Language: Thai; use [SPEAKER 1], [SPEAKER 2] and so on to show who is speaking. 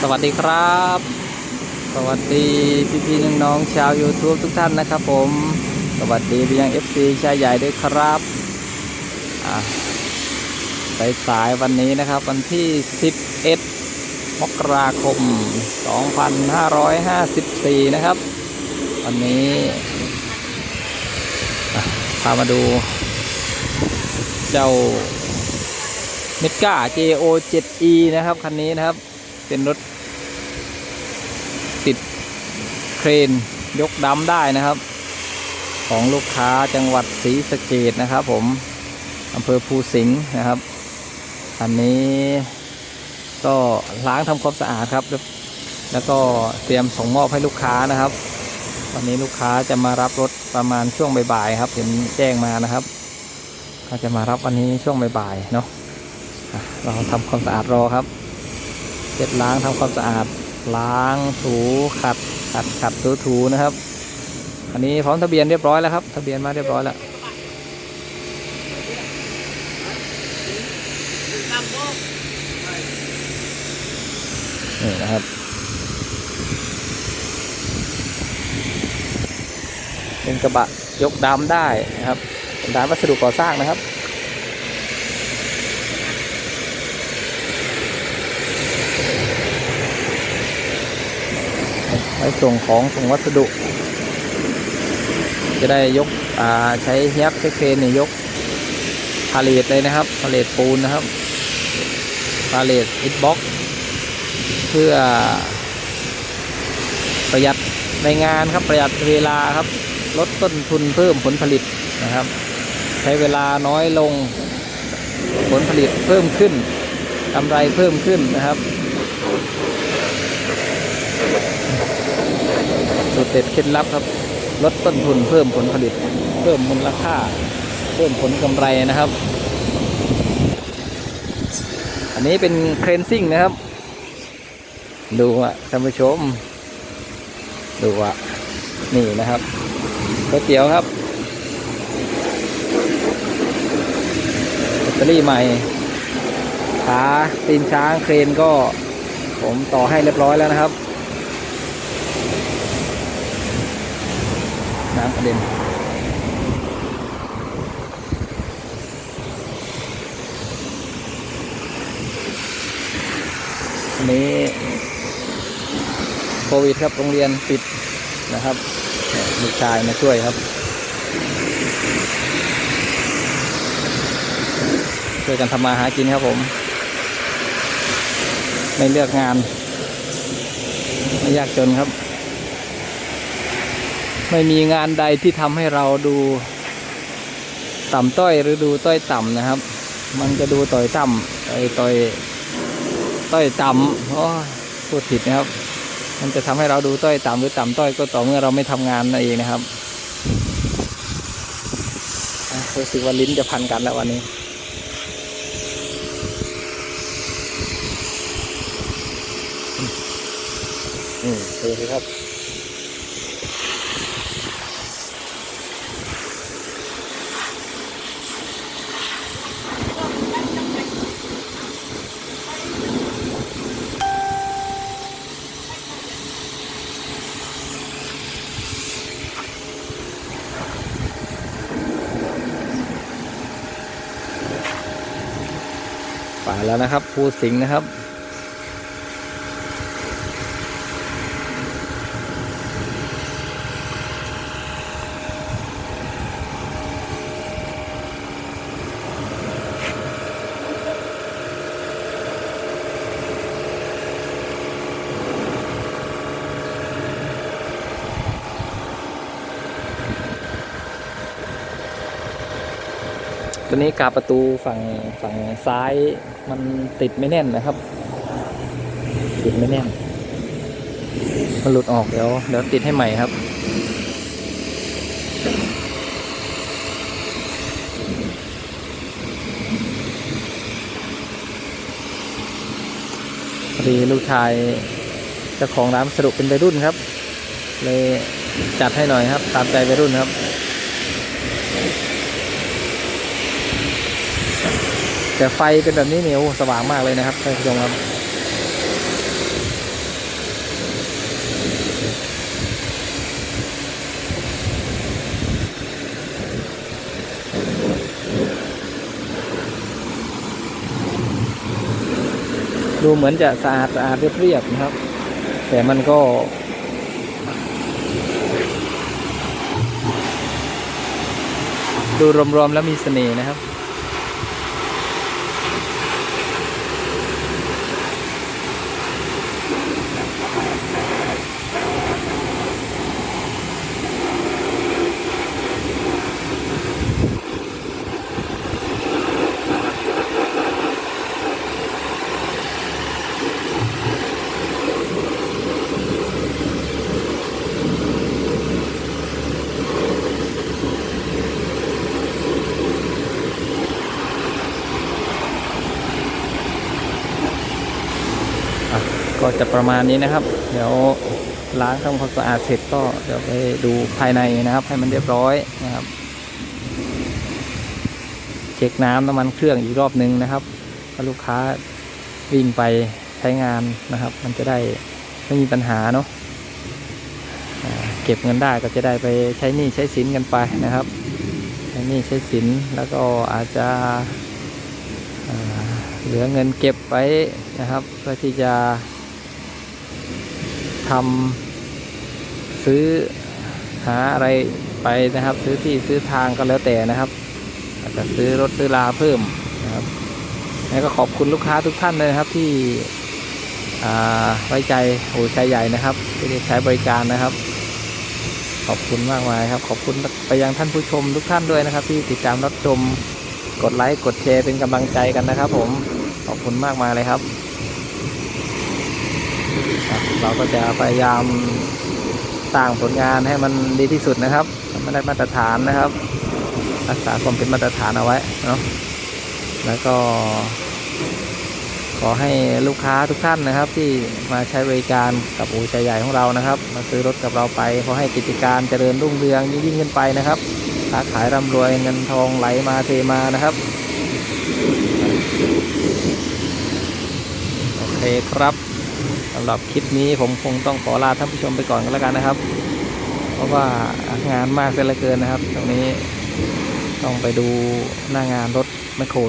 [SPEAKER 1] สวัสดีครับ สวัสดีพี่พี่ๆน้องๆชาว YouTube ทุกท่านนะครับผม สวัสดีไปยัง FC ชายใหญ่ด้วยครับสายสายวันนี้นะครับ วันที่ 11 มกราคม 2554 นะครับ วันนี้พามาดู เจ้าเมกา JO 7E นะครับ คันนี้นะครับ เป็นรถ ติดเครนยกดำได้นะครับ ของลูกค้าจังหวัดศรีสะเกดนะครับ ผมอำเภอภูสิงห์นะครับอันนี้ก็ล้างทำความสะอาดครับ แล้วก็เตรียมส่งมอบให้ลูกค้านะครับ วันนี้ลูกค้าจะมารับรถประมาณช่วงบ่ายๆครับเห็นแจ้งมานะครับเขาจะมารับวันนี้ช่วงบ่ายๆเนาะอะเราทำความสะอาดรอครับ เช็ดล้างทำความสะอาด ล้างถูขัดขัดขัดถูถูนะครับ อันนี้พร้อมทะเบียนเรียบร้อยแล้วครับ ทะเบียนมาเรียบร้อยแล้วนี่นะครับเป็นกระบะยกดำได้นะครับเป็นร้านวัสดุก่อสร้างนะครับ ไว้ส่งของส่งวัสดุ จะได้ยกใช้เฮียบใช้เครนเนี่ยยกพาเลทเลยนะครับพาเลทปูนนะครับพาเลทอิฐบ็อกเพื่อประหยัดในงานครับประหยัดเวลาครับ ลดต้นทุนเพิ่มผลผลิตนะครับ ใช้เวลาน้อยลงผลผลิตเพิ่มขึ้นกำไรเพิ่มขึ้นนะครับ สูตรเด็ดเคล็ดลับครับ ลดต้นทุนเพิ่มผลผลิต เพิ่มมูลค่า เพิ่มผลกำไรนะครับ อันนี้เป็นเครนซิ่งนะครับ ดูอะท่านผู้ชม ดูอะนี่นะครับก๋วยเตี๋ยวครับแบตเตอรี่ใหม่ขาตีนช้างเครนก็ผมต่อให้เรียบร้อยแล้วนะครับ น้ำกระเด็นอันนี้โควิดครับโรงเรียนปิดนะครับลูกชายมาช่วยครับ ช่วยกันทำมาหากินครับผม ไม่เลือกงาน ไม่ยากจนครับ ไม่มีงานใดที่ทำให้เราดูต่ำต้อยหรือดูต้อยต่ำนะครับ มันจะดูต่อยต่ำไอ้ต้อยต้อยต่ำโอ้พูดผิดนะครับ มันจะทำให้เราดูต้อยต่ำหรือต่ำต้อยก็ต่อเมื่อเราไม่ทำงานนั่นเองนะครับรู้สึกว่าลิ้นจะพันกันแล้ววันนี้อืมดูสิครับ แล้วนะครับภูสิงห์นะครับ ตัวนี้กาประตูฝั่งฝั่งซ้ายมันติดไม่แน่นนะครับ ติดไม่แน่น มันหลุดออกเดี๋ยวเดี๋ยวติดให้ใหม่ครับพอดีลูกชายเจ้าของร้านสรุปเป็นวัยรุ่นครับ เลยจัดให้หน่อยครับ ตามใจวัยรุ่นครับ แต่ไฟเป็นแบบนี้เนี่ยสว่างมากเลยนะครับท่านผู้ชมครับดูเหมือนจะสะอาดสะอาดเรียบๆนะครับ แต่มันก็ ดูรวมๆแล้วมีเสน่ห์นะครับ ก็จะประมาณนี้นะครับ เดี๋ยวล้างทำความสะอาดเสร็จก็เดี๋ยวไปดูภายในนะครับ ให้มันเรียบร้อยนะครับ เช็คน้ำน้ำมันเครื่องอีกรอบนึงนะครับถ้าลูกค้าวิ่งไปใช้งานนะครับ มันจะได้ไม่มีปัญหาเนาะเก็บเงินได้ก็จะได้ไปใช้หนี้ใช้สินกันไปนะครับ ใช้หนี้ใช้สินแล้วก็อาจจะเหลือเงินเก็บไว้นะครับเพื่อที่จะ ทำซื้อหาอะไรไปนะครับ ซื้อที่ซื้อทางก็แล้วแต่นะครับ อาจจะซื้อรถซื้อลาเพิ่มนะครับแล้วก็ขอบคุณลูกค้าทุกท่านเลยนะครับที่อ่าไว้ใจโอ้ชัยใหญ่นะครับ ที่ได้ใช้บริการนะครับ ขอบคุณมากมายครับ ขอบคุณไปยังท่านผู้ชมทุกท่านด้วยนะครับ ที่ติดตามรับชมกดไลค์กดแชร์เป็นกำลังใจกันนะครับ ผมขอบคุณมากมายเลยครับ เราก็จะพยายามสร้างผลงานให้มันดีที่สุดนะครับให้มันได้มาตรฐานนะครับ รักษาความเป็นมาตรฐานเอาไว้เนาะแล้วก็ ขอให้ลูกค้าทุกท่านนะครับ ที่มาใช้บริการกับอู่ใจใหญ่ของเรานะครับ มาซื้อรถกับเราไปขอให้กิจการเจริญรุ่งเรืองยิ่งขึ้นไปนะครับค้าขายร่ำรวยเงินทองไหลมาเทมานะครับโอเคครับ สำหรับคลิปนี้ผมคงต้องขอลาท่านผู้ชมไปก่อนก็นแล้วกันนะครับ เพราะว่างานมากเสียเหลือเกินนะครับ ตรงนี้ต้องไปดูหน้างานรถแมคโคร